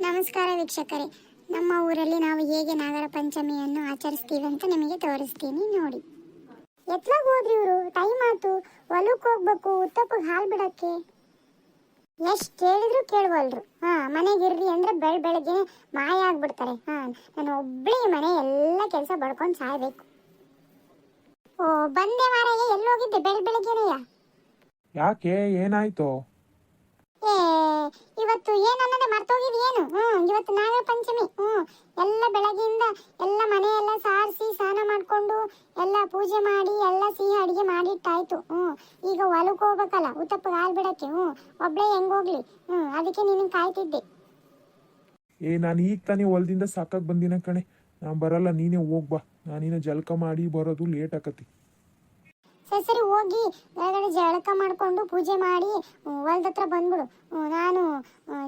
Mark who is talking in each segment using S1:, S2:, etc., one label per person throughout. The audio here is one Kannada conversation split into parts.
S1: ನಮಸ್ಕಾರ ವೀಕ್ಷಕರೇ. ನಮ್ಮ ಊರಲ್ಲಿ ನಾವು ಹೇಗೆ ನಾಗರ ಪಂಚಮಿಯನ್ನು ಆಚರಿಸ್ತೀವಿ ಅಂತ ನಿಮಗೆ ತೋರಿಸ್ತೀನಿ ನೋಡಿ. ಎತ್ಲಾಗ ಹೋದ್ರಿ ಇವರು? ಟೈಮ್ ಆತು ಹೊಲಕ್ಕೆ ಹೋಗ್ಬೇಕು ಉತ್ತಪ್ಪಗೆ ಹಾಲು ಬಿಡಕ್ಕೆ. ಎಷ್ಟು ಕೇಳಿದ್ರು ಕೇಳುವಲ್ರು. ಹಾ ಮನೆಗಿರ್ರಿ ಅಂದ್ರೆ ಬೆಳ ಬೆಳಗ್ಗೆ ಮಾಯ ಆಗ್ಬಿಡ್ತಾರೆ. ಹಾ ನಾನು ಒಬ್ಬಳೇ ಮನೆ ಎಲ್ಲ ಕೆಲಸ ಬಡ್ಕೊಂಡು ಸಾಯ್ಬೇಕು. ಓ, ಬಂದೆ ಮಾರಾಯ ಎಲ್ಲೋಗಿದ್ದೆ ಬೆಳ ಬೆಳಗ್ಗೆನೆಯ?
S2: ಯಾಕೆ? ಏನಾಯ್ತು?
S1: ಏ, ಇವತ್ತು ಅನ್ನೋದೆ ಮರ್ತೋಗಿದ್ ಏನು ಹ್ಮ್, ಇವತ್ತು ನಾಗರ ಪಂಚಮಿ. ಹ್ಮ್, ಎಲ್ಲ ಬೆಳಗ್ಗೆಯಿಂದ ಎಲ್ಲ ಮನೆ ಎಲ್ಲ ಸಾರಿಸಿ ಸ್ನಾನ ಮಾಡ್ಕೊಂಡು ಎಲ್ಲ ಪೂಜೆ ಮಾಡಿ ಎಲ್ಲ ಸಿಹಿ ಅಡಿಗೆ ಮಾಡಿಟ್ಟಾಯ್ತು. ಹ್ಮ್, ಈಗ ಹೊಲಕ್ಕೆ ಹೋಗ್ಬೇಕಲ್ಲ, ಉತ್ತಪ್ಪ ಹಾಲ್ ಬಿಡಕ್ಕೆ. ಹ್ಮ್, ಒಬ್ಳೆ ಹೆಂಗ್ ಹೋಗ್ಲಿ? ಹ್ಮ್, ಅದಕ್ಕೆ ನಿನಗೆ ಕಾಯ್ತಿದ್ದೆ.
S2: ಏ, ನಾನು ಈಗ ತಾನೇ ಹೊಲದಿಂದ ಸಾಕಾಗಿ ಬಂದಿನ ಕಣೆ. ನಾನು ಬರಲ್ಲ, ನೀನೇ ಹೋಗ್ಬಾ ನಾನಿನ್ನ ಜಲ್ಕ ಮಾಡಿ ಬರೋದು ಲೇಟ್ ಆಕತಿ.
S1: ಸರಿ ಸರಿ ಹೋಗಿ ಒಳಗಡೆ ಜಳಕ ಮಾಡ್ಕೊಂಡು ಪೂಜೆ ಮಾಡಿ ಹೊಲ್ದ ಹತ್ರ ಬಂದ್ಬಿಡು. ನಾನು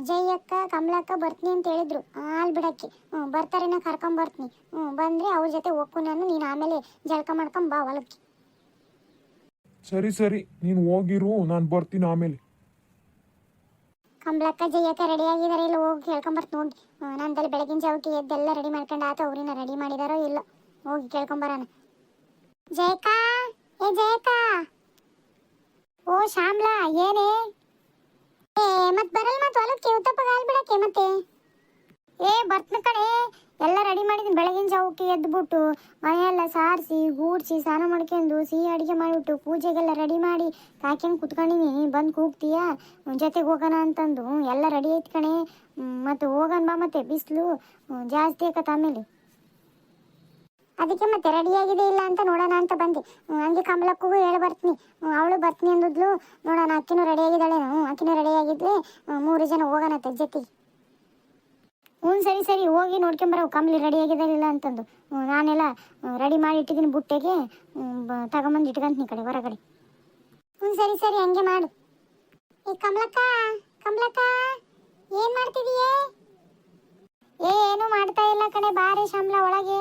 S1: ಜಯಕ್ಕ ಕಮಲಕ್ಕ ಬರ್ತೀನಿ ಅಂತ ಹೇಳಿದ್ರು. ಹಾಲು ಬಿಡಕ್ಕೆ. ಹ್ಮ್ ಬರ್ತಾರೆ ನಾ ಕರ್ಕೊಂಡ್ ಬರ್ತೀನಿ. ಹ್ಞೂ ಬಂದ್ರೆ ಅವ್ರ ಜೊತೆ ಹೋಗ್ಕು ನಾನು ನೀನು ಆಮೇಲೆ ಜಳಕ ಮಾಡ್ಕೊಂಡ್ ಬಾ ಹೊಲಕ್ಕೆ.
S2: ಸರಿ ಸರಿ. ನೀನು ಹೋಗಿರು ನಾನು ಬರ್ತೀನಿ ಆಮೇಲೆ.
S1: ಕಮಲಕ್ಕ ಜಯಕ್ಕ ರೆಡಿ ಆಗಿದಾರೆ ಇಲ್ಲ ಹೋಗಿ ಕೇಳ್ಕೊಂಬರ್ತೀನಿ ಹೋಗಿ. ನಂದಲ್ಲಿ ಬೆಳಗಿನ ಜಾವಕ್ಕೆ ಎದ್ದೆಲ್ಲ ರೆಡಿ ಮಾಡ್ಕೊಂಡು ಆತ ಅವ್ರಿನ ರೆಡಿ ಮಾಡಿದಾರೋ ಇಲ್ಲ. ಹೋಗಿ ಕೇಳ್ಕೊಂಬರೋಣ ಜಯಕ್ಕ! ಏ ಓ, ಶ್ಯಾಮ್ಲಾ, ಏನೇ? ಏ ಮತ್ ಬರಲ್ ಮತ್ ಹೊಲಕ್ಕೆ ಉತ್ತಪ್ಪ ಗಾಲ್ ಬಿಡಕ್ಕೆ ಮತ್ತೆ? ಏ, ಬರ್ತನ ಕಣೆ, ಎಲ್ಲ ರೆಡಿ ಮಾಡಿದ್ದೀನಿ ಬೆಳಗಿನ ಜಾವಕ್ಕೆ ಎದ್ಬಿಟ್ಟು, ಮನೆಯೆಲ್ಲ ಸಾರಿಸಿ, ಗೂಡ್ಸಿ, ಸ್ನಾನ ಮಾಡ್ಕೊಂಡು, ಸಿಹಿ ಅಡುಗೆ ಮಾಡಿಬಿಟ್ಟು, ಪೂಜೆಗೆಲ್ಲ ರೆಡಿ ಮಾಡಿ ಕಾಯ್ಕೊಂಡು ಕುತ್ಕೊಂಡಿನಿ. ಬಂದು ಕೂಗ್ತೀಯಾ? ಜೊತೆಗೆ ಹೋಗೋಣ ಅಂತಂದು. ಎಲ್ಲ ರೆಡಿ ಐತ್ ಕಣೆ. ಮತ್ತೆ ಹೋಗೋಣ ಬಾ ಮತ್ತೆ, ಬಿಸಿಲು ಜಾಸ್ತಿ ಆಕತ್ತ ಆಮೇಲೆ. ಅದಕ್ಕೆ ಮತ್ತೆ ರೆಡಿಯಾಗಿದೆ ಇಲ್ಲ ಅಂತ ನೋಡೋಣ ಅಂತ ಬಂದೆ. ಹಂಗೆ ಕಮಲಕ್ಕೂ ಹೇಳಿ ಬರ್ತೀನಿ. ಅವಳು ಬರ್ತೀನಿ ಅಂದಿದ್ಲು. ನೋಡೋಣ, ಅಕ್ಕಿನೂ ರೆಡಿಯಾಗಿದ್ದಾಳೆ ಹ್ಞೂ ಅಕ್ಕಿನೂ ರೆಡಿ ಆಗಿದ್ಲೆ ಮೂರು ಜನ ಹೋಗೋಣತ್ತೆ ಜೊತೆಗೆ. ಹ್ಞೂ ಸರಿ ಸರಿ, ಹೋಗಿ ನೋಡ್ಕೊಂಬರೋ ಕಮಲಿ ಇಲ್ಲ ಅಂತಂದು. ನಾನೆಲ್ಲ ರೆಡಿ ಮಾಡಿ ಇಟ್ಟಿದ್ದೀನಿ ಬುಟ್ಟೆಗೆ. ತಗೊಂಬಂದು ಇಟ್ಕೊಂತೀನಿ ಕಡೆ, ಹೊರಗಡೆ. ಹ್ಞೂ ಸರಿ ಸರಿ, ಹಂಗೆ ಮಾಡು. ಏ, ಕಮಲಕ್ಕ ಕಮಲಕ್ಕ, ಏನು ಮಾಡ್ತಿದೀಯೇ? ಏನು ಮಾಡ್ತಾ ಇಲ್ಲ ಕಣೆ, ಬಾರೆ ಶಂಬಳ ಒಳಗೆ.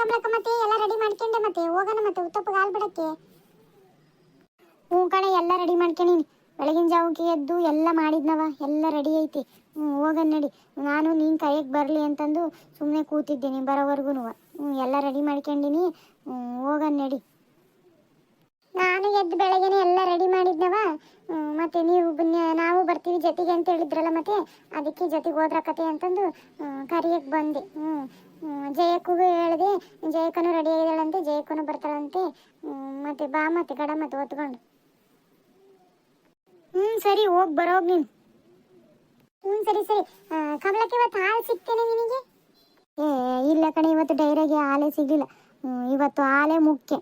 S1: ಕಮಲಕ್ಕ ಮತ್ತೆ, ಎಲ್ಲ ರೆಡಿ ಮಾಡ್ಕೊಂಡೆ ಮತ್ತೆ, ಹೋಗೋಣ ಮತ್ತೆ ಉತ್ತಪ್ಪಗೆ ಹಾಲು ಬಿಡಕ್ಕೆ. ಹ್ಞೂ ಕಣೆ, ಎಲ್ಲ ರೆಡಿ ಮಾಡ್ಕೊಂಡೀನಿ ಬೆಳಗಿನ ಜಾವಕ್ಕೆ ಎದ್ದು ಎಲ್ಲ ಮಾಡಿದ್ನವ, ಎಲ್ಲ ರೆಡಿ ಐತಿ. ಹ್ಞೂ ಹೋಗಣ ನಡಿ. ನಾನು ನೀನ್ ಕೈಗೆ ಬರಲಿ ಅಂತಂದು ಸುಮ್ಮನೆ ಕೂತಿದ್ದೀನಿ ಬರೋವರೆಗೂ ಹ್ಞೂ, ಎಲ್ಲ ರೆಡಿ ಮಾಡ್ಕೊಂಡಿನಿ. ಹೋಗಣ ನಡಿ. ನಾನು ಎದ್ದು ಬೆಳಗ್ಗೆನೆ ಎಲ್ಲ ರೆಡಿ ಮಾಡಿದ್ನವ. ಮತ್ತೆ ನೀವು ನಾವು ಬರ್ತೀವಿ ಜೊತೆಗೆ ಅಂತ ಹೇಳಿದ್ರಲ್ಲ ಮತ್ತೆ, ಅದಕ್ಕೆ ಜೊತೆಗೆ ಹೋದ್ರಕತೆ ಅಂತಂದು ಕರಿಯಕ್ಕೆ ಬಂದೆ. ಹ್ಞೂ. ಜಯಕ್ಕೂ ಹೇಳಿದೆ ಜಯಕನು ರೆಡಿ ಆಗಿದ್ದಾಳಂತೆ ಜಯಕನು ಬರ್ತಾಳಂತೆ. ಮತ್ತೆ ಬಾ ಮತ್ತೆ ಗಡ ಮತ್ತೆ ಹೊತ್ಕೊಂಡು. ಹ್ಞೂ ಸರಿ, ಹೋಗಿ ಬರೋಗ್ ನೀನು. ಹ್ಞೂ ಸರಿ ಸರಿ. ಕಮಲಕ್ಕೆ ಇವತ್ತು ಹಾಲು ಸಿಗ್ತೇನೆ ನಿನಗೆ? ಏ, ಇಲ್ಲ ಕಣೆ, ಇವತ್ತು ಡೈರಿಗೆ ಹಾಲೇ ಸಿಗಲಿಲ್ಲ. ಇವತ್ತು ಹಾಲೇ ಮುಖ್ಯ.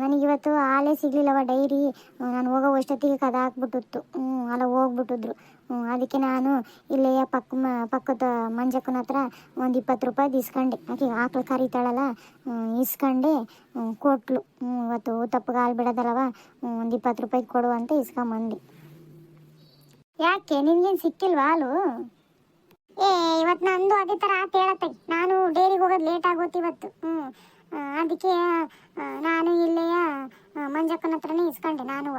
S1: ನನಗೆ ಇವತ್ತು ಹಾಲೇ ಸಿಗ್ಲಿಲ್ಲವ ಡೈರಿ. ಹ್ಮ್, ನಾನು ಹೋಗೋ ಅಷ್ಟೊತ್ತಿಗೆ ಕದ ಹಾಕ್ಬಿಟ್ಟಿತ್ತು. ಹ್ಞೂ ಅಲ್ಲ ಹೋಗ್ಬಿಟ್ಟಿದ್ರು. ಹ್ಞೂ ಅದಕ್ಕೆ ನಾನು ಇಲ್ಲೇ ಪಕ್ಕ ಮ- ಪಕ್ಕದ ಮಂಜಕ್ಕನ ಹತ್ರ ಒಂದು ಇಪ್ಪತ್ತು ರೂಪಾಯಿ ಇಸ್ಕೊಂಡೆ ಆಕೆ ಆಕಳು ಕರಿತಾಳಲ್ಲ ಹ್ಮ್, ಇಸ್ಕೊಂಡೆ ಹ್ಮ್, ಕೊಟ್ಲು. ಹ್ಞೂ ಇವತ್ತು ತಪ್ಪಗೆ ಹಾಲು ಬಿಡೋದಲ್ಲವ ಒಂದು ಇಪ್ಪತ್ತು ರೂಪಾಯಿ ಕೊಡು ಅಂತ ಇಸ್ಕೊಂಬಂದೆ. ಯಾಕೆ? ನಿನ್ಗೇನು ಸಿಕ್ಕಿಲ್ವಾ ಹಾಲು? ಏ ಇವತ್ತು ನಂದು ಅದೇ ಥರ ಆತ ಹೇಳತ್ತೆ. ನಾನು ಡೈರಿಗೆ ಹೋಗೋದು ಲೇಟ್ ಆಗೋತು ಇವತ್ತು. ಹ್ಞೂ ಅದಕ್ಕೆ ನಾನು ಇಲ್ಲೆಯ ಮಂಜಕ್ಕನ ಹತ್ರನೇ ಇಸ್ಕೊಂಡೆ, ನಾನು.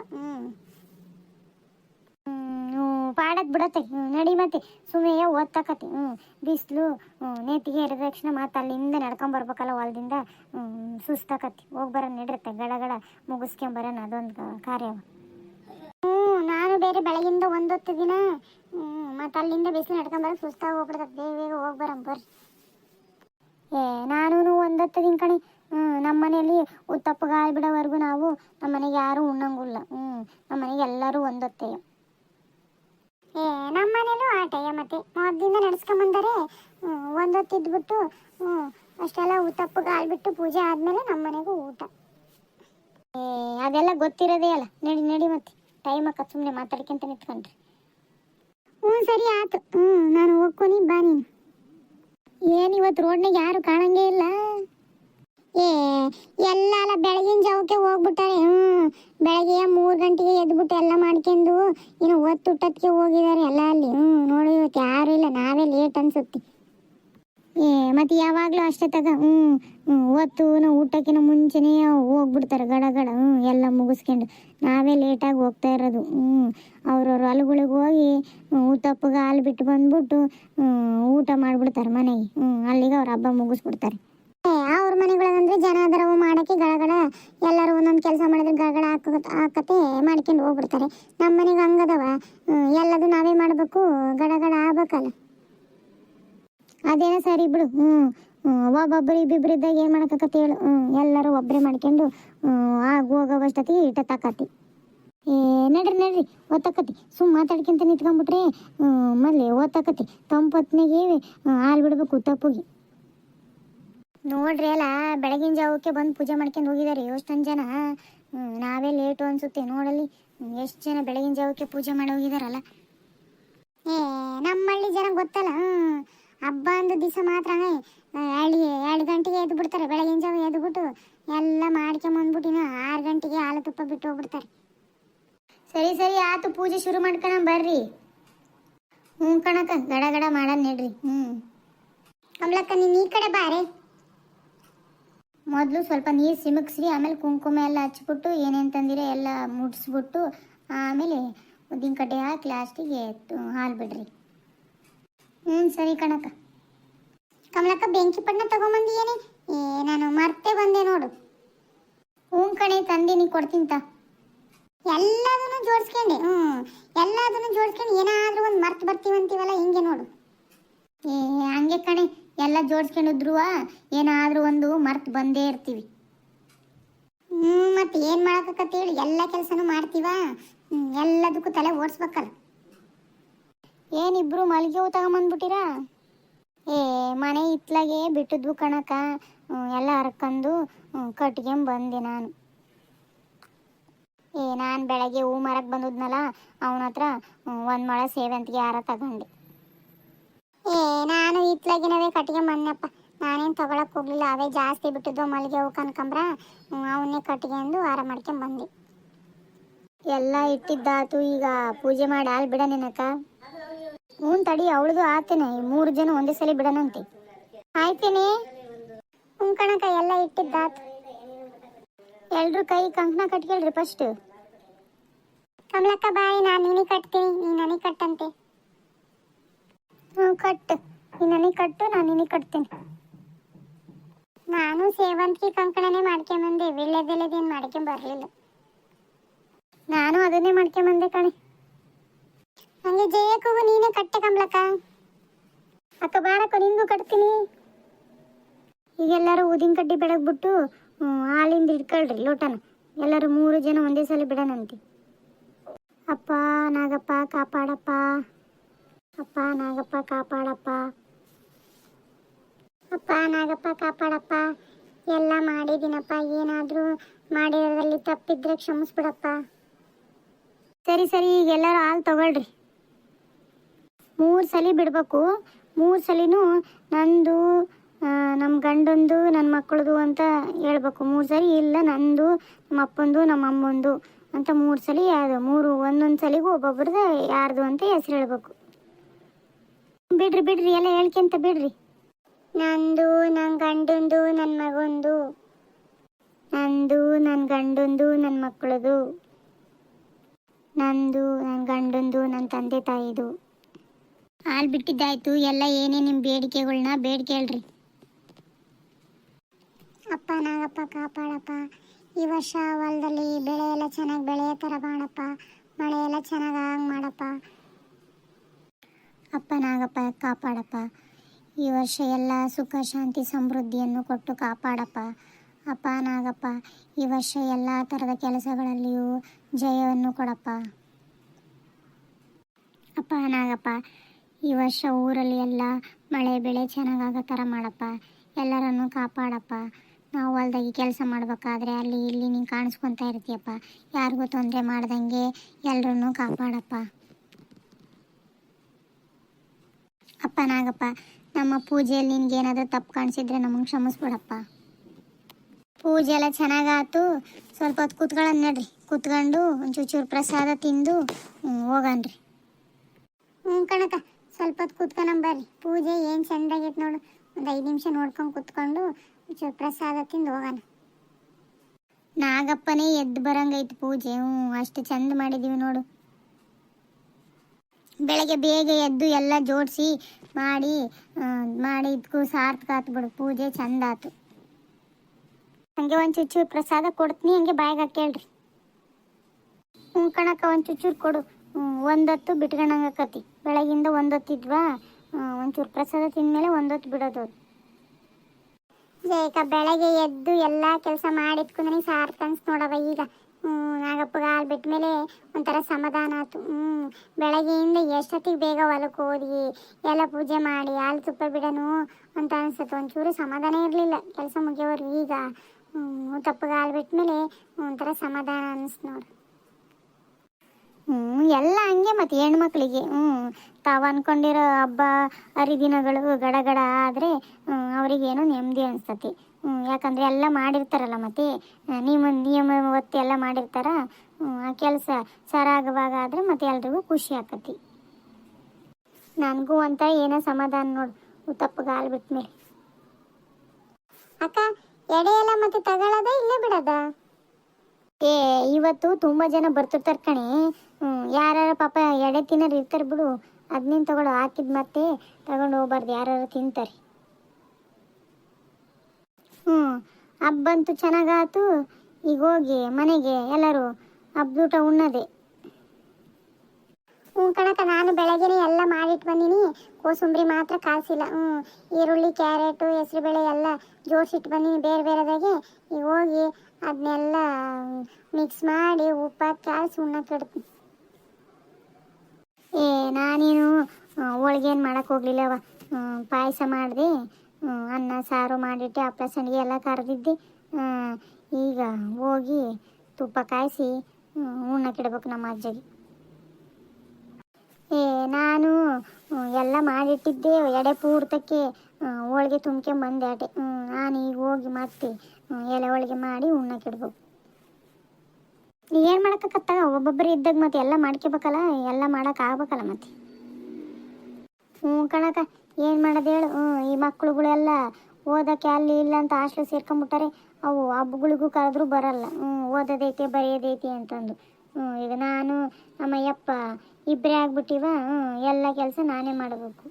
S1: ಹ್ಞೂ ಪಾಡಕ್ ಬಿಡತ್ತೆ. ನಡಿ ಮತ್ತೆ ಸುಮ್ಮನೆ ಓದ್ತಕತಿ ಹ್ಞೂ ಬಿಸಿಲು ಎರಿದ ತಕ್ಷಣ ಮತ್ತೆ ಅಲ್ಲಿಂದ ನಡ್ಕೊಂಬರ್ಬೇಕಲ್ಲ ಹೊಲದಿಂದ. ಸುಸ್ತಾಕತಿ ಹೋಗಿ ಬರೋಣ ನಡಿರುತ್ತೆ. ಗಡಗಡ ಗಡ ಮುಗಿಸ್ಕೊಂಬರೋಣ ಅದೊಂದು ಕಾರ್ಯ. ಹ್ಞೂ ನಾನು ಬೇರೆ ಬೆಳಗಿಂದ ಒಂದೊತ್ತು ದಿನ ಮತ್ತೆ ಅಲ್ಲಿಂದ ಬಿಸಿಲು ನಡ್ಕೊಂಬರೋಕೆ ಸುಸ್ತಾಗಿ ಹೋಗ್ಬಿಡ್ತದೆ ಬೇಗ ಬೇಗ ಹೋಗಿ ಬರೋಣ ಬರ್ರಿ. ಏ ನಾನು ಒಂದೊತ್ತು ದಿನ ಕಣೆ. ನಮ್ಮ ಮನೆಯಲ್ಲಿ ಉತ್ತಪ್ಪಗೆ ಹಾಲು ಬಿಡೋವರೆಗೂ ನಾವು ನಮ್ಮ ಮನೆಗೆ ಯಾರೂ ಉಣ್ಣಂಗಿಲ್ಲ. ಹ್ಞೂ ನಮ್ಮ ಮನೆಗೆ ಎಲ್ಲರೂ ಒಂದೊತ್ತೆ. ಏ ನಮ್ಮ ಮನೇಲೂ ಆಟಯ್ಯ ಮತ್ತೆ. ಮೊದಲಿಂದ ನಡ್ಸ್ಕೊಂಬಂದರೆ ಒಂದೊತ್ತು ಇದ್ಬಿಟ್ಟು ಹ್ಞೂ ಅಷ್ಟೆಲ್ಲ ಉತ್ತಪ್ಪಗೆ ಹಾಲು ಬಿಟ್ಟು ಪೂಜೆ ಆದಮೇಲೆ ನಮ್ಮ ಮನೆಗೂ ಊಟ. ಏ, ಅದೆಲ್ಲ ಗೊತ್ತಿರೋದೇ ಅಲ್ಲ. ನಡಿ ನಡಿ ಮತ್ತೆ. ಟೈಮ್ ಅಕ್ಕ ಸುಮ್ಮನೆ ಮಾತಾಡ್ಕೊಂತ ನಿಂತ್ಕೊಂಡ್ರಿ. ಹ್ಞೂ ಸರಿ ಆಯ್ತು ಹ್ಞೂ ನಾನು ಹೋಗ್ಕೊನಿ ಬಾ ನೀನು. ಏನು ಇವತ್ತು ರೋಡ್ನಾಗ ಯಾರು ಕಾಣಂಗೇ ಇಲ್ಲ? ಏ ಎಲ್ಲ ಬೆಳಗಿನ ಜಾವಕ್ಕೆ ಹೋಗ್ಬಿಟ್ಟಾರೆ. ಹ್ಮ್, ಬೆಳಗ್ಗೆ ಮೂರು ಗಂಟೆಗೆ ಎದ್ಬಿಟ್ಟು ಎಲ್ಲ ಮಾಡ್ಕೊಂಡು ಇನ್ನು ಹೊತ್ತು ಊಟಕ್ಕೆ ಹೋಗಿದ್ದಾರೆ ಎಲ್ಲ ಅಲ್ಲಿ ಹ್ಮ್, ನೋಡಿ ಇವತ್ತು ಯಾರು ಇಲ್ಲ, ನಾವೇ ಲೇಟ್ ಅನ್ಸುತ್ತೆ. ಏ, ಮತ್ತೆ ಯಾವಾಗಲೂ ಅಷ್ಟೇ ತಗ ಹ್ಞೂ ಹೊತ್ತು ನಾವು ಊಟಕ್ಕಿಂತ ಮುಂಚೆನೇ ಹೋಗ್ಬಿಡ್ತಾರೆ ಗಡ ಗಡ ಹ್ಞೂ ಎಲ್ಲ ಮುಗಿಸ್ಕೊಂಡು. ನಾವೇ ಲೇಟಾಗಿ ಹೋಗ್ತಾ ಇರೋದು ಹ್ಞೂ ಅವ್ರವ್ರ ಹೊಲಗಳಿಗೆ ಹೋಗಿ ಊತಪ್ಪಗೆ ಹಾಲು ಬಿಟ್ಟು ಬಂದ್ಬಿಟ್ಟು ಊಟ ಮಾಡಿಬಿಡ್ತಾರೆ ಮನೆಗೆ ಹ್ಞೂ ಅಲ್ಲಿಗೆ ಅವ್ರ ಹಬ್ಬ ಮುಗಿಸ್ಬಿಡ್ತಾರೆ. ಅವ್ರ ಮನೆಗಳಂದ್ರೆ ಜನ ಅದರವು ಮಾಡಕ್ಕೆ ಗಡಗಡ ಎಲ್ಲರೂ ಒಂದೊಂದು ಕೆಲಸ ಮಾಡಿದ್ರೆ ಗಡಗಡ ಹಾಕ ಹಾಕತೆ ಮಾಡ್ಕೊಂಡು ಹೋಗ್ಬಿಡ್ತಾರೆ. ನಮ್ಮ ಮನೆಗೆ ಹಂಗದವ ಎಲ್ಲದು ನಾವೇ ಮಾಡಬೇಕು ಗಡಗಡ ಆಗ್ಬೇಕಲ್ಲ. ಅದೇನೋ ಸರಿ ಬಿಡು. ಹ್ಞೂ ಒಬ್ಬೊಬ್ಬರು ಇಬ್ಬಿಬ್ರು ಇದ್ದಾಗ ಏನು ಮಾಡಕತ್ತೆ ಹೇಳು. ಹ್ಞೂ ಎಲ್ಲರೂ ಒಬ್ಬರೇ ಮಾಡ್ಕೊಂಡು ಆಗ ಹೋಗೋವಷ್ಟೊತ್ತಿಗೆ ಇಟ್ಟ ತಕತಿ ಏ, ನಡ್ರಿ ನಡ್ರಿ. ಓದ್ತಕತಿ ಸುಮ್ ಮಾತಾಡ್ಕೊಂತ ನಿಂತ್ಕೊಂಡ್ಬಿಟ್ರೆ ಮೊದಲೇ ಓದ್ತಕತಿ ತಂಪೊತ್ನಾಗೆ ಹಾಲು ಬಿಡ್ಬೇಕು ತಪ್ಪುಗೆ. ನೋಡ್ರಿ ಅಲ್ಲ, ಬೆಳಗಿನ ಜಾವಕ್ಕೆ ಬಂದು ಪೂಜೆ ಮಾಡ್ಕೊಂಡು ಹೋಗಿದ್ದಾರೆ ಎಷ್ಟೊಂದು ಜನ. ನಾವೇ ಲೇಟು ಅನ್ಸುತ್ತೆ ನೋಡಲಿ. ಎಷ್ಟು ಜನ ಬೆಳಗಿನ ಜಾವಕ್ಕೆ ಪೂಜೆ ಮಾಡಿ ಹೋಗಿದಾರಲ್ಲ. ಏ, ನಮ್ಮಳ್ಳಿ ಜನ ಗೊತ್ತಲ್ಲ. ಹಬ್ಬ ಒಂದು ದಿವಸ ಮಾತ್ರ ಎರಡು ಎರಡು ಗಂಟೆಗೆ ಎದ್ದು ಬಿಡ್ತಾರೆ, ಬೆಳಗಿನ ಜಾವ ಎದ್ದು ಬಿಟ್ಟು ಎಲ್ಲ ಮಾಡ್ಕೊಂಬಂದ್ಬಿಟ್ಟಿನ ಆರು ಗಂಟೆಗೆ ಹಾಲು ತುಪ್ಪ ಬಿಟ್ಟು ಹೋಗ್ಬಿಡ್ತಾರೆ. ಸರಿ ಸರಿ, ಆತು, ಪೂಜೆ ಶುರು ಮಾಡ್ಕೊಳ ಬರ್ರಿ. ಹ್ಞೂ ಕಣಕ್ಕ, ಗಡ ಗಡ ಮಾಡೋಣ ನಡ್ರಿ, ಹ್ಞೂ. ಕಮಲಕ್ಕ, ನೀನು ಈ ಕಡೆ ಬಾರೆ ಮೊದಲು ಸ್ವಲ್ಪ ನೀರು ಸಿಮುಕ್ಸ್ರಿ ಆಮೇಲೆ ಕುಂಕುಮ ಎಲ್ಲ ಹಚ್ಬಿಟ್ಟು ಏನೇನು ತಂದಿರೋ ಎಲ್ಲ ಮುಡಿಸ್ಬಿಟ್ಟು ಆಮೇಲೆ ಉದ್ದಿನ ಕಡ್ಡೆ ಹಾಕಿ ಲಾಸ್ಟಿಗೆ ಹಾಲು ಬಿಡ್ರಿ. ಹ್ಞೂ ಸರಿ ಕಣಕ್ಕ. ಕಮಲಕ್ಕ ಬೆಂಕಿ ಪಟ್ಟಣ ತಗೊಂಬಂದಿಯೇನೆ? ಏ, ನಾನು ಮರ್ತೆ ಬಂದೆ ನೋಡು. ಹ್ಞೂ ಕಣೆ ತಂದೀನಿ ಕೊಡ್ತೀನಿ ತಾ. ಎಲ್ಲದನ್ನು ಜೋಡಿಸ್ಕೊಂಡೆ, ಹ್ಞೂ. ಎಲ್ಲದನ್ನು ಜೋಡಿಸ್ಕೊಂಡು, ಏನಾದರೂ ಒಂದು ಮರ್ತು ಬರ್ತೀವಂತೀವಲ್ಲ ಹಿಂಗೆ ನೋಡು. ಏ, ಹಂಗೆ ಕಣೆ, ಎಲ್ಲ ಜೋಡಿಸ್ಕೊಂಡಿದ್ರು ಏನಾದರೂ ಒಂದು ಮರ್ತು ಬಂದೇ ಇರ್ತೀವಿ. ಹ್ಞೂ, ಮತ್ತೆ ಏನು ಮಾಡಕತ್ತೇಳಿ ಎಲ್ಲ ಕೆಲಸನೂ ಮಾಡ್ತೀವ? ಎಲ್ಲದಕ್ಕೂ ತಲೆ ಓಡಿಸ್ಬೇಕಲ್ಲ. ಏನಿಬ್ರು ಮಲ್ಲಿಗೆ ಹೂ ತಗೊಂಬಂದ್ಬಿಟ್ಟಿರಾ? ಏ, ಮನೆ ಇತ್ಲಾಗೆ ಬಿಟ್ಟಿದ್ವು ಕಣಕ ಎಲ್ಲ ಹರ್ಕಂದು ಕಟ್ಕೊಂಡ್ ಬಂದೆ ನಾನು. ಏ, ನಾನು ಬೆಳಗ್ಗೆ ಹೂ ಮರಕ್ಕೆ ಬಂದದ್ನಲ್ಲ, ಅವನ ಹತ್ರ ಒಂದು ಮೊಳ ಸೇವಂತಿಗೆ ಹಾರ ತಗೊಂಡೆ. ಏ, ನಾನು ಇತ್ಲಾಗಿನವೇ ಕಟ್ಕೊಂಡ್ ಬಂದಪ್ಪ ನಾನೇನು ತಗೊಳಕ್ ಹೋಗ್ಲಿಲ್ಲ. ಅವೇ ಜಾಸ್ತಿ ಬಿಟ್ಟಿದ್ವು ಮಲ್ಲಿಗೆ ಹೂ ಕನ್ಕಂಬ್ರ. ಅವನ್ನೇ ಕಟ್ಕೊಂಡು ಹಾರ ಮಾಡ್ಕೊಂಡ್ ಬಂದೆ ಎಲ್ಲ ಇಟ್ಟಿದ್ದಾತು ಈಗ. ಪೂಜೆ ಮಾಡಿ ಆಲ್ ಬಿಡ ನಿನಕ ಹ್ಞೂ ತಡಿ ಅವಳದು ಆತೇನೆ. ಮೂರು ಜನ ಒಂದೇ ಸಲ ಬಿಡನಂತೆ ಆಯ್ತೇನೆ? ಹ್ಞೂ ಕಣಕ ಎಲ್ಲ ಇಟ್ಟಿದ್ದಾತು ಎಲ್ರು ಕೈ ಕಂಕಣ ಕಟ್ಕೇಳ್ರಿ ಫಸ್ಟ್ ಕಮಲಕ್ಕ ಬಾಯಿ, ನಾನು ನಿನಗೆ ಕಟ್ತೀನಿ, ನೀನು ನನಗೆ ಕಟ್ಟಂತೆ. ಹ್ಞೂ, ಕಟ್ಟು. ನೀನು ನನಗೆ ಕಟ್ಟು, ನಾನು ನಿನಗೆ ಕಟ್ತೀನಿ. ನಾನು ಸೇವಂತಿಗೆ ಕಂಕಣನೇ ಮಾಡ್ಕೊಂಬಂದೆ. ವಿಳ್ಳೆದೆಲೆದೇನು ಮಾಡ್ಕೊಂಬರ್ಲಿಲ್ಲ. ನಾನು ಅದನ್ನೇ ಮಾಡ್ಕೊಂಬಂದೆ ಕಣೆ. ಹಂಗೆ ಜಯಕ್ಕೂ ನೀನೇ ಕಟ್ಟೆ ಕಮಲಕ್ಕ ಅಕ್ಕ ಬಾರಕ್ಕ ನಿಂಗೂ ಕಟ್ತೀನಿ. ಈಗೆಲ್ಲರೂ ಊದಿನ ಕಡ್ಡಿ ಬೆಳಗ್ಬಿಟ್ಟು ಹಾಲಿಂದ ಇಟ್ಕೊಳ್ರಿ ಲೋಟನ. ಎಲ್ಲರೂ ಮೂರು ಜನ ಒಂದೇ ಸಲ ಬಿಡೋಣಂತೆ ಅಪ್ಪ, ನಾಗಪ್ಪ, ಕಾಪಾಡಪ್ಪ. ಅಪ್ಪ, ನಾಗಪ್ಪ, ಕಾಪಾಡಪ್ಪ. ಅಪ್ಪ, ನಾಗಪ್ಪ, ಕಾಪಾಡಪ್ಪ. ಎಲ್ಲ ಮಾಡಿದ್ದೀನಪ್ಪ, ಏನಾದರೂ ಮಾಡಿರೋದ್ರಲ್ಲಿ ತಪ್ಪಿದ್ರೆ ಕ್ಷಮಿಸ್ಬಿಡಪ್ಪ. ಸರಿ ಸರಿ ಈಗ ಎಲ್ಲರೂ ಹಾಲು ತಗೊಳ್ರಿ. ಮೂರು ಸಲ ಬಿಡಬೇಕು. ಮೂರು ಸಲಿನೂ ನಂದು ನಮ್ಮ ಗಂಡಂದು ನನ್ನ ಮಕ್ಕಳದು ಅಂತ ಹೇಳ್ಬೇಕು. ಮೂರು ಸರಿ ಇಲ್ಲ ನಂದು ನಮ್ಮ ಅಪ್ಪಂದು ನಮ್ಮ ಅಮ್ಮಂದು ಅಂತ ಮೂರು ಸಲ ಯಾವುದು ಮೂರು ಒಂದೊಂದು ಸಲಿಗೂ ಒಬ್ಬೊಬ್ರದ್ದು ಯಾರ್ದು ಅಂತ ಹೆಸರು ಹೇಳ್ಬೇಕು. ಬಿಡ್ರಿ ಬಿಡ್ರಿ, ಎಲ್ಲ ಹೇಳ್ಕೊಂತ ಬಿಡ್ರಿ. ನಂದು ನನ್ನ ಗಂಡಂದು ನನ್ನ ಮಗಂದು. ನಂದು ನನ್ನ ಗಂಡಂದು ನನ್ನ ಮಕ್ಕಳದು. ನಂದು ನನ್ನ ಗಂಡಂದು ನನ್ನ ತಂದೆ ತಾಯಿದು. ಹಾಲು ಬಿಟ್ಟಿದ್ದಾಯ್ತು. ಎಲ್ಲ ಏನೇ ನಿಮ್ಮ ಬೇಡಿಕೆಗಳನ್ನ ಬೇಡಿಕೆ ಹೇಳ್ರಿ ಅಪ್ಪ, ನಾಗಪ್ಪ, ಕಾಪಾಡಪ್ಪ. ಈ ವರ್ಷ ಹೊಲದಲ್ಲಿ ಬೆಳೆ ಎಲ್ಲ ಚೆನ್ನಾಗಿ ಬೆಳೆಯೋ ಥರ ಮಾಡಪ್ಪ ಮಳೆ ಎಲ್ಲ ಚೆನ್ನಾಗಿ ಹಾಗೆ ಮಾಡಪ್ಪ. ಅಪ್ಪ, ನಾಗಪ್ಪ, ಕಾಪಾಡಪ್ಪ. ಈ ವರ್ಷ ಎಲ್ಲ ಸುಖ, ಶಾಂತಿ, ಸಮೃದ್ಧಿಯನ್ನು ಕೊಟ್ಟು ಕಾಪಾಡಪ್ಪ. ಅಪ್ಪ, ನಾಗಪ್ಪ, ಈ ವರ್ಷ ಎಲ್ಲ ಥರದ ಕೆಲಸಗಳಲ್ಲಿಯೂ ಜಯವನ್ನು ಕೊಡಪ್ಪ. ಅಪ್ಪ, ನಾಗಪ್ಪ ಈ ವರ್ಷ ಊರಲ್ಲಿ ಎಲ್ಲ ಮಳೆ, ಬೆಳೆ ಚೆನ್ನಾಗಾಗೋ ಥರ ಮಾಡಪ್ಪ. ಎಲ್ಲರನ್ನು ಕಾಪಾಡಪ್ಪ. ನಾವು ಹೊಲ್ದಾಗಿ ಕೆಲಸ ಮಾಡ್ಬೇಕಾದ್ರೆ ಅಲ್ಲಿ ಇಲ್ಲಿ ನೀನು ಕಾಣಿಸ್ಕೊತಾ ಇರ್ತೀಯಪ್ಪ. ಯಾರಿಗೂ ತೊಂದರೆ ಮಾಡ್ದಂಗೆ ಎಲ್ಲರನ್ನು ಕಾಪಾಡಪ್ಪ. ಅಪ್ಪ ನಾಗಪ್ಪ, ನಮ್ಮ ಪೂಜೆಯಲ್ಲಿ ನಿನ್ಗೆ ಏನಾದರೂ ತಪ್ಪು ಕಾಣಿಸಿದ್ರೆ ನಮಗೆ ಕ್ಷಮಿಸ್ಬಿಡಪ್ಪ. ಪೂಜೆ ಎಲ್ಲ ಚೆನ್ನಾಗಾಯ್ತು. ಸ್ವಲ್ಪ ಹೊತ್ತು ಕೂತ್ಕೊಳ್ಳೋಣ ನಡ್ರಿ. ಕೂತ್ಕೊಂಡು ಒಂಚೂರು ಚೂರು ಪ್ರಸಾದ ತಿಂದು ಹೋಗನ್ರಿ ಹ್ಞೂ ಕಣಕ ಸ್ವಲ್ಪ ಹೊತ್ತು ಕೂತ್ಕೊಂಡ್ ಬರ್ರಿ ಪೂಜೆ ಏನು ಚೆಂದಾಗೈತೆ ನೋಡು. ಒಂದು ಐದು ನಿಮಿಷ ನೋಡ್ಕೊಂಡು ಕೂತ್ಕೊಂಡು ಚೂರು ಪ್ರಸಾದ ತಿಂದು ಹೋಗೋಣ. ನಾಗಪ್ಪನೇ ಎದ್ದು ಬರಂಗೈತೆ ಪೂಜೆ. ಹ್ಞೂ, ಅಷ್ಟು ಚಂದ ಮಾಡಿದೀವಿ ನೋಡು. ಬೆಳಗ್ಗೆ ಬೇಗ ಎದ್ದು ಎಲ್ಲ ಜೋಡಿಸಿ ಮಾಡಿ ಮಾಡಿ ಮಾಡಿದ್ಕು ಸಾರ್ಥಕ ಆತು ಬಿಡು. ಪೂಜೆ ಚಂದ ಆತು. ಹಂಗೆ ಒಂದು ಚುಚ್ಚೂರು ಪ್ರಸಾದ ಕೊಡ್ತೀನಿ. ಹಂಗೆ ಬಾಯಿಗೆ ಹಾಕೇಳ್ರಿ ಹ್ಞೂ ಕಣಕ್ಕ, ಒಂದು ಚುಚ್ಚೂರು ಕೊಡು. ಒಂದತ್ತು ಬಿಟ್ಕೊಂಡಂಗಕತಿ ಬೆಳಗಿಂದ ಒಂದೊತ್ತಿದ್ವಾ ಒಂಚೂರು ಪ್ರಸಾದ ತಿಂದಮೇಲೆ ಒಂದೊತ್ತು ಬಿಡೋದು. ಈಗ ಬೆಳಗ್ಗೆ ಎದ್ದು ಎಲ್ಲ ಕೆಲಸ ಮಾಡಿದ್ಕೊಂಡ್ರೆ ಸಾರ್ಥಕ ಅನ್ಸ್ ನೋಡವ ಈಗ. ಹ್ಞೂ ನಾಗಪ್ಪಗೆ ಹಾಲು ಬಿಟ್ಟ ಮೇಲೆ ಒಂಥರ ಸಮಾಧಾನ ಆಯ್ತು. ಹ್ಞೂ ಬೆಳಗ್ಗೆಯಿಂದ ಎಷ್ಟೊತ್ತಿಗೆ ಬೇಗ ಹೊಲಕ್ಕೆ ಹೋದಿ ಎಲ್ಲ ಪೂಜೆ ಮಾಡಿ, ಹಾಲು ತುಪ್ಪ ಬಿಡೋನು ಅಂತ ಅನಿಸುತ್ತೆ. ಒಂಚೂರು ಸಮಾಧಾನ ಇರಲಿಲ್ಲ. ಕೆಲಸ ಮುಗಿಯೋರು ಈಗ. ಹ್ಞೂ ತಪ್ಪಗೆ ಹಾಲು ಬಿಟ್ಟ ಮೇಲೆ ಒಂಥರ ಸಮಾಧಾನ ಅನಿಸ್ತು ನೋಡು. ಹ್ಞೂ ಎಲ್ಲ ಹಂಗೆ ಮತ್ತೆ ಹೆಣ್ಮಕ್ಳಿಗೆ. ಹ್ಞೂ ತಾವು ಅನ್ಕೊಂಡಿರೋ ಹಬ್ಬ ಹರಿದಿನಗಳು ಗಡಗಡ ಆದರೆ ಅವರಿಗೇನೋ ನೆಮ್ಮದಿ ಅನಿಸ್ತತಿ. ಹ್ಞೂ ಯಾಕಂದರೆ ಎಲ್ಲ ಮಾಡಿರ್ತಾರಲ್ಲ ಮತ್ತೆ ನಿಯಮ ನಿಯಮ ಒತ್ತಿ ಎಲ್ಲ ಮಾಡಿರ್ತಾರ ಆ ಕೆಲಸ ಸರಾಗವಾಗ ಆದ್ರೆ ಮತ್ತೆ ಎಲ್ರಿಗೂ ಖುಷಿ ಆಕತಿ. ನನಗೂ ಅಂತ ಏನೋ ಸಮಾಧಾನ ನೋಡು ಉತ್ತಪ್ಪಗೆ ಹಾಲು ಬಿಟ್ಮೇಲೆ ಅಕ್ಕ ಎಡೆ ಎಲ್ಲ ಮತ್ತೆ ತಗೊಳ್ಳೋದ ಇಲ್ಲೇ ಬಿಡದ? ಏ ಇವತ್ತು ತುಂಬಾ ಜನ ಬರ್ತಿರ್ತಾರೆ ಕಣೆ. ಯಾರ್ಯಾರ ಪಾಪ ಎಡೆ ತಿನ್ನೋರು ಇರ್ತಾರೆ ಬಿಡು. ಅದನ್ನೇನು ತಗೊಳ್ಳೋ ಹಾಕಿದ್ ಮತ್ತೆ ತಗೊಂಡು ಹೋಗ್ಬಾರ್ದು. ಯಾರು ತಿಂತಾರೆ. ಹ್ಞೂ ಹಬ್ಬಂತೂ ಚೆನ್ನಾಗಾತು. ಈಗ ಹೋಗಿ ಮನೆಗೆ ಎಲ್ಲರೂ ಹಬ್ಬದೂಟ ಉಣ್ಣದೆ. ಹ್ಞೂ ಕಣಕ ನಾನು ಬೆಳಗ್ಗೆನೆ ಎಲ್ಲ ಮಾಡಿಟ್ಟು ಬಂದೀನಿ. ಕೋಸಂಬರಿ ಮಾತ್ರ ಕಾಸಿಲ್ಲ ಹ್ಞೂ ಈರುಳ್ಳಿ, ಕ್ಯಾರೆಟು, ಹೆಸರುಬೇಳೆ ಎಲ್ಲ ಜೋಡಿಸಿಟ್ಟು ಬಂದೀನಿ ಬೇರೆ ಬೇರೆದಾಗೆ. ಈಗ ಹೋಗಿ ಅದನ್ನೆಲ್ಲ ಮಿಕ್ಸ್ ಮಾಡಿ ಉಪ್ಪು ಹಾಕಿ ಕಾಯಿಸಿ ಉಣ್ಣಕ್ಕೆ ಇಡ್ತೀನಿ. ಏ, ನಾನೇನು ಹೋಳ್ಗೆ ಏನು ಮಾಡಕ್ಕೆ ಹೋಗ್ಲಿಲ್ಲವ. ಪಾಯಸ ಮಾಡಿದೆ ಅನ್ನ, ಸಾರು ಮಾಡಿಟ್ಟೆ ಅಪ್ಪ ಸಂಡಿಗೆ ಎಲ್ಲ ಕರೆದಿದ್ದೆ. ಈಗ ಹೋಗಿ ತುಪ್ಪ ಕಾಯಿಸಿ ಉಣ್ಣಕ್ಕಿಡ್ಬೇಕು ನಮ್ಮ ಅಜ್ಜಗೆ. ಏ, ನಾನು ಎಲ್ಲ ಮಾಡಿಟ್ಟಿದ್ದೆ, ಎಡೆ ಪೂರ್ತಕ್ಕೆ ಹೋಳಿಗೆ ತುಂಬ್ಕೊಂಬಂದೆ ಅಟೆ. ನಾನು ಈಗ ಹೋಗಿ ಮತ್ತೆ ಎಲೆ ಹೋಳಿಗೆ ಮಾಡಿ ಉಣ್ಣಕ್ಕಿಡ್ಬೇಕು ಏನು ಮಾಡಕ್ಕತ್ತಾಗ ಒಬ್ಬೊಬ್ಬರು ಇದ್ದಾಗ ಮತ್ತೆ ಎಲ್ಲ ಮಾಡ್ಕೋಬೇಕಲ್ಲ, ಎಲ್ಲ ಮಾಡಕ್ಕೆ ಆಗ್ಬೇಕಲ್ಲ ಮತ್ತೆ. ಹ್ಞೂ ಕಣಕ ಏನು ಮಾಡೋದು ಹೇಳು? ಹ್ಞೂ, ಈ ಮಕ್ಳುಗಳೆಲ್ಲ ಓದಕ್ಕೆ ಅಲ್ಲಿ ಇಲ್ಲ ಅಂತ ಹಾಸ್ಟೆಲ್ ಸೇರ್ಕೊಂಬಿಟ್ಟಾರೆ, ಅವು ಹಬ್ಬಗಳಿಗೂ ಕರೆದ್ರೂ ಬರಲ್ಲ. ಹ್ಞೂ, ಓದೋದೈತೆ, ಬರೆಯೋದೈತಿ ಅಂತಂದು. ಹ್ಞೂ, ಈಗ ನಾನು ನಮ್ಮ ಯಪ್ಪ ಇಬ್ಬರೇ ಆಗ್ಬಿಟ್ಟಿವ, ಹ್ಞೂ, ಎಲ್ಲ ಕೆಲಸ ನಾನೇ ಮಾಡಬೇಕು.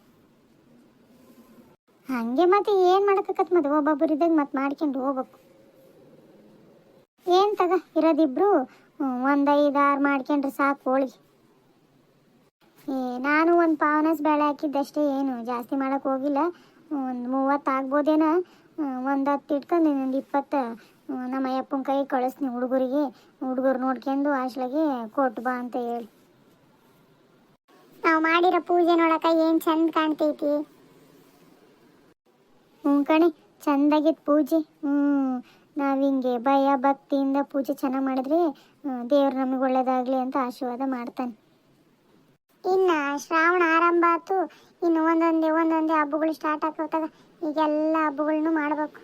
S1: ಹಂಗೆ ಮತ್ತೆ ಏನು ಮಾಡಕ್ಕತ್ ಮತ್ತೆ ಒಬ್ಬೊಬ್ಬರು ಇದ್ದಾಗ ಮತ್ತೆ ಮಾಡ್ಕೊಂಡು ಹೋಗ್ಬೇಕು. ಏನು ಇರೋದಿಬ್ರು? ಒಂದು ಐದು ಆರು ಮಾಡ್ಕೊಂಡ್ರೆ ಸಾಕು ಹೋಳಿಗೆ. ಏ, ನಾನು ಒಂದು ಪಾವನಸ್ ಬೇಳೆ ಹಾಕಿದ್ದಷ್ಟೇ ಏನು, ಜಾಸ್ತಿ ಮಾಡಕ್ಕೆ ಹೋಗಿಲ್ಲ. ಒಂದು ಮೂವತ್ತು ಆಗ್ಬೋದೇನೋ. ಒಂದು ಹತ್ತು ಇಟ್ಕೊಂಡು ಇನ್ನೊಂದು ಇಪ್ಪತ್ತು ನಮ್ಮ ಅಯ್ಯಪ್ಪನ ಕೈ ಕಳಿಸ್ತೀನಿ ಹುಡುಗರಿಗೆ. ಹುಡುಗರು ನೋಡ್ಕೊಂಡು ಹಾಸ್ಲಾಗೆ ಕೊಟ್ಟು ಬಾ ಅಂತ ಹೇಳಿ. ನಾವು ಮಾಡಿರೋ ಪೂಜೆ ನೋಡಕ ಏನು ಚಂದ ಕಾಣ್ತೈತಿ? ಹ್ಞೂ ಕಣೆ ಚಂದಾಗಿತ್ತು ಪೂಜೆ. ಹ್ಞೂ ನಾವು ಹಿಂಗೆ ಭಯ, ಭಕ್ತಿಯಿಂದ ಪೂಜೆ ಚೆನ್ನಾಗಿ ಮಾಡಿದ್ರೆ ದೇವ್ರು ನಮಗೆ ಒಳ್ಳೇದಾಗಲಿ ಅಂತ ಆಶೀರ್ವಾದ ಮಾಡ್ತಾನೆ. ಇನ್ನು ಶ್ರಾವಣ ಆರಂಭ ಆಯ್ತು ಇನ್ನು ಒಂದೊಂದೇ ಒಂದೊಂದೇ ಹಬ್ಬಗಳು ಸ್ಟಾರ್ಟ್ ಆಗ್ತಾವ ಈಗೆಲ್ಲ ಹಬ್ಬಗಳನ್ನು ಮಾಡಬೇಕು.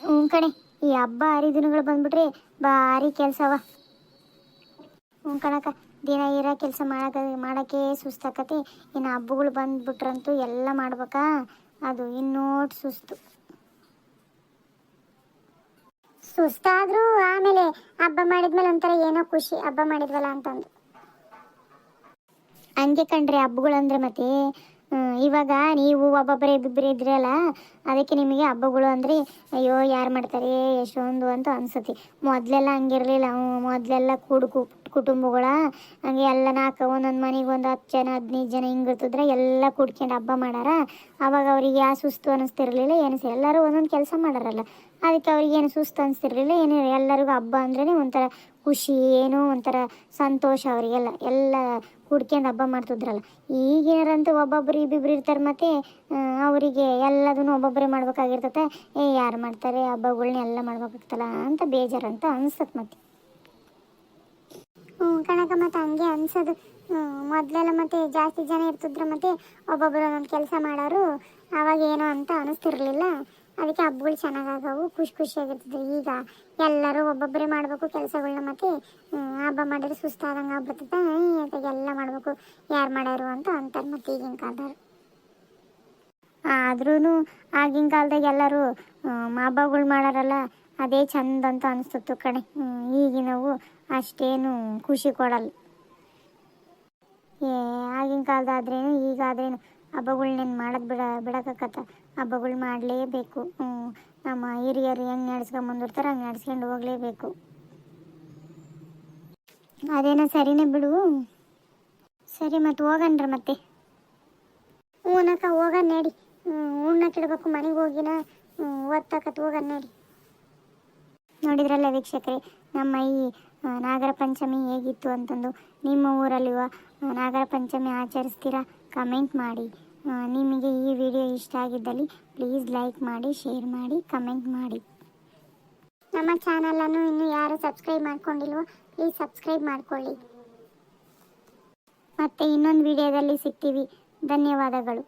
S1: ಹ್ಞೂ ಕಣೆ, ಈ ಹಬ್ಬ ಹರಿದಿನಗಳು ಬಂದ್ಬಿಟ್ರೆ ಭಾರಿ ಕೆಲಸವ. ಹ್ಞೂ ಕಣಕ್ಕ, ದಿನ ಇರೋ ಕೆಲಸ ಮಾಡಕ, ಮಾಡೋಕ್ಕೆ ಸುಸ್ತಾಕತಿ. ಇನ್ನು ಹಬ್ಬಗಳು ಬಂದ್ಬಿಟ್ರಂತೂ ಎಲ್ಲ ಮಾಡ್ಬೇಕಾ? ಅದು ಇನ್ನೋಟ್ ಸುಸ್ತು. ಸುಸ್ತಾದ್ರೂ ಆಮೇಲೆ ಹಬ್ಬ ಮಾಡಿದ್ಮೇಲೆ ಒಂಥರ ಏನೋ ಖುಷಿ ಹಬ್ಬ ಮಾಡಿದ್ವಲ್ಲ ಅಂತಂದು. ಹಂಗೆ ಕಣ್ರಿ ಹಬ್ಬಗಳಂದ್ರೆ ಮತ್ತೆ ಇವಾಗ ನೀವು ಒಬ್ಬೊಬ್ಬರೇ ಇಬ್ಬಿಬ್ಬರೇ ಇದ್ರಲ್ಲ ಅದಕ್ಕೆ ನಿಮಗೆ ಹಬ್ಬಗಳು ಅಂದರೆ, ಅಯ್ಯೋ ಯಾರು ಮಾಡ್ತಾರೆ, ಎಷ್ಟೊಂದು ಅಂತ ಅನ್ಸತಿ ಮೊದಲೆಲ್ಲ ಹಂಗಿರಲಿಲ್ಲ ಮೊದಲೆಲ್ಲ ಕೂಡು ಕುಟುಂಬಗಳ, ಹಂಗೆ ಎಲ್ಲ ನಾಲ್ಕು ಒಂದೊಂದು ಮನೆಗೆ ಒಂದು ಹತ್ತು ಜನ, ಹದಿನೈದು ಜನ ಹಿಂಗಿರ್ತಿದ್ರೆ ಎಲ್ಲ ಕೂಡ್ಕೊಂಡು ಹಬ್ಬ ಮಾಡಾರ. ಅವಾಗ ಅವ್ರಿಗೆ ಯಾವ ಸುಸ್ತು ಅನ್ನಿಸ್ತಿರ್ಲಿಲ್ಲ ಏನು ಎಲ್ಲರೂ ಒಂದೊಂದು ಕೆಲಸ ಮಾಡಾರಲ್ಲ. ಅದಕ್ಕೆ ಅವ್ರಿಗೆ ಏನು ಸುಸ್ತು ಅನಿಸ್ತಿರ್ಲಿಲ್ಲ ಏನು ಎಲ್ಲರಿಗೂ ಹಬ್ಬ ಅಂದ್ರೇ ಒಂಥರ ಖುಷಿ, ಏನೋ ಒಂಥರ ಸಂತೋಷ ಅವರಿಗೆಲ್ಲ. ಎಲ್ಲ ಕುಡ್ಕೊಂಡು ಹಬ್ಬ ಮಾಡ್ತಿದ್ರಲ್ಲ. ಈಗಿನರಂತೂ ಒಬ್ಬೊಬ್ರು ಇಬ್ಬಿಬ್ರು ಇರ್ತಾರೆ ಮತ್ತೆ ಅವರಿಗೆ ಎಲ್ಲದನ್ನು ಒಬ್ಬೊಬ್ಬರೇ ಮಾಡ್ಬೇಕಾಗಿರ್ತತೆ. ಏ, ಯಾರು ಮಾಡ್ತಾರೆ? ಹಬ್ಬಗಳನ್ನ ಎಲ್ಲ ಮಾಡ್ಬೇಕಾಗ್ತಲ್ಲ ಅಂತ ಬೇಜಾರಂತ ಅನ್ಸತ್ ಮತ್ತೆ. ಹ್ಞೂ ಕಣಕ ಮತ್ತೆ ಹಂಗೆ ಅನ್ಸೋದು. ಮೊದಲೆಲ್ಲ ಮತ್ತೆ ಜಾಸ್ತಿ ಜನ ಇರ್ತಿದ್ರು ಮತ್ತೆ ಒಬ್ಬೊಬ್ಬರು ಒಂದೊಂದು ಕೆಲಸ ಮಾಡೋರು ಅವಾಗ ಏನೋ ಅಂತ ಅನಿಸ್ತಿರ್ಲಿಲ್ಲ. ಅದಕ್ಕೆ ಹಬ್ಬಗಳು ಚೆನ್ನಾಗಾಗವು, ಖುಷಿ ಖುಷಿಯಾಗಿರ್ತದೆ. ಈಗ ಎಲ್ಲರೂ ಒಬ್ಬೊಬ್ಬರೇ ಮಾಡಬೇಕು ಕೆಲಸಗಳನ್ನ ಮತ್ತೆ ಹಬ್ಬ ಮಾಡಿದ್ರೆ ಸುಸ್ತಾದಂಗೆ ಆಗ್ಬಿಡ್ತದೆ. ಎಲ್ಲ ಮಾಡಬೇಕು. ಯಾರು ಮಾಡ್ಯಾರು ಅಂತ ಅಂತಾರೆ ಮತ್ತೆ ಈಗಿನ ಕಾಲದವ್ರು. ಆದ್ರೂ ಆಗಿನ ಕಾಲದಾಗ ಎಲ್ಲರೂ ಹಬ್ಬಗಳು ಮಾಡಾರಲ್ಲ ಅದೇ ಚಂದ ಅಂತ ಅನಿಸ್ತಿತ್ತು ಕಣೆ. ಈಗಿನವು ಅಷ್ಟೇನು ಖುಷಿ ಕೊಡಲ್ಲ. ಏ, ಆಗಿನ ಕಾಲದಾದ್ರೇನು, ಈಗಾದ್ರೇನು ಹಬ್ಬಗಳ್ನೇನು ಮಾಡೋದು ಬಿಡ ಬಿಡಕತ್ತ ಹಬ್ಬಗಳು ಮಾಡಲೇಬೇಕು. ನಮ್ಮ ಹಿರಿಯರು ಹೆಂಗೆ ನಡ್ಸ್ಕೊಂಡ್ ಬಂದಿರ್ತಾರೆ ಹಂಗೆ ನಡೆಸ್ಕೊಂಡು ಹೋಗಲೇಬೇಕು. ಅದೇನೋ ಸರಿನೇ ಬಿಡು. ಸರಿ ಮತ್ತೆ ಹೋಗನ್ರ ಮತ್ತೆ. ಹ್ಞೂನಕ್ಕ ಹೋಗಣ ನಡಿ. ಉಣ್ಣಕ್ಕಿಡ್ಬೇಕು ಮನೆಗೆ ಹೋಗಿನ ಓದ್ತಕ್ಕತ್ ಹೋಗಣ ನಡಿ. ನೋಡಿದ್ರಲ್ಲ ವೀಕ್ಷಕರೇ, ನಮ್ಮ ಈ ನಾಗರ ಪಂಚಮಿ ಹೇಗಿತ್ತು ಅಂತಂದು. ನಿಮ್ಮ ಊರಲ್ಲಿವ? ನಾಗರ ಪಂಚಮಿ ಆಚರಿಸ್ತೀರಾ? ಕಮೆಂಟ್ ಮಾಡಿ. ನಿಮಗೆ ಈ ವಿಡಿಯೋ ಇಷ್ಟ ಆಗಿದ್ದಲ್ಲಿ ಪ್ಲೀಸ್ ಲೈಕ್ ಮಾಡಿ ಶೇರ್ ಮಾಡಿ ಕಮೆಂಟ್ ಮಾಡಿ. ನಮ್ಮ ಚಾನಲನ್ನು ಇನ್ನೂ ಯಾರು ಸಬ್ಸ್ಕ್ರೈಬ್ ಮಾಡ್ಕೊಂಡಿಲ್ವೋ ಪ್ಲೀಸ್ ಸಬ್ಸ್ಕ್ರೈಬ್ ಮಾಡ್ಕೊಳ್ಳಿ. ಮತ್ತೆ ಇನ್ನೊಂದು ವಿಡಿಯೋದಲ್ಲಿ ಸಿಗ್ತೀವಿ. ಧನ್ಯವಾದಗಳು.